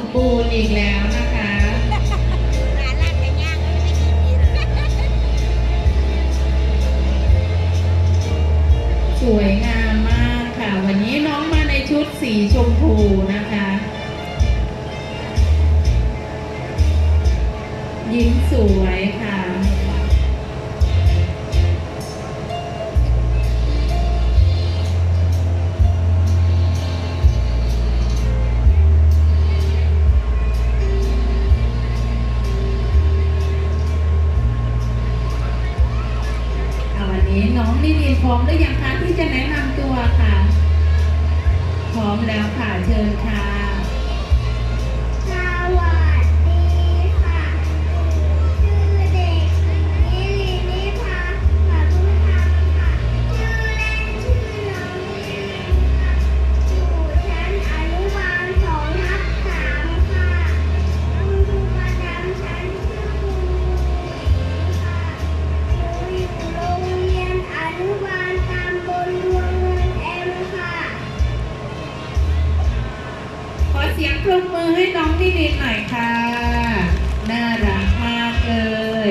มบูรณ์อีกแล้วนะคะสวยงามมากค่ะ วันนี้น้องมาในชุดสีชมพูนะคะ ยิ้มสวยค่ะ พร้อมหรือยังคะที่จะแนะนำตัวค่ะ พร้อมแล้วค่ะเชิญค่ะ สียงปรบมือให้น้องนิรินหน่อยค่ะ น่ารักมากเลย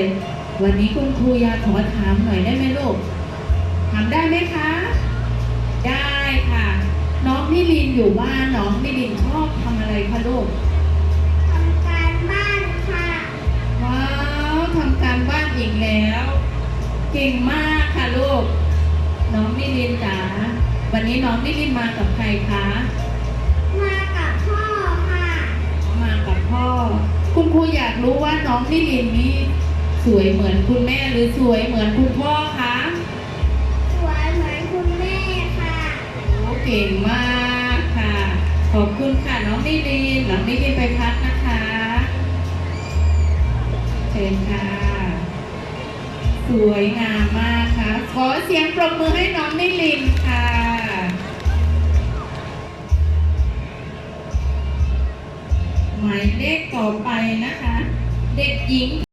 วันนี้คุณครูอยากขอถามหน่อยได้ไหมลูก ถามได้ไหมคะ ได้ค่ะ น้องนิรินอยู่บ้านน้องนิรินชอบทำอะไรคะลูกทำการบ้านค่ะ ว้าวทำการบ้านอีกแล้ว เก่งมากค่ะลูก น้องนิรินจ๋า วันนี้น้องนิรินมากับใครคะ คุณครูอยากรู้ว่าน้องนิรินนี่สวยเหมือนคุณแม่หรือสวยเหมือนคุณพ่อคะสวยเหมือนคุณแม่ค่ะโอ้เก่งมากค่ะ ขอบคุณค่ะน้องนิรินน้องนิรินไปพักนะคะเชิญค่ะ สวยงามมากค่ะ ขอเสียงปรบมือให้น้องนิรินค่ะ หมายเลขต่อไปนะคะ เด็กหญิง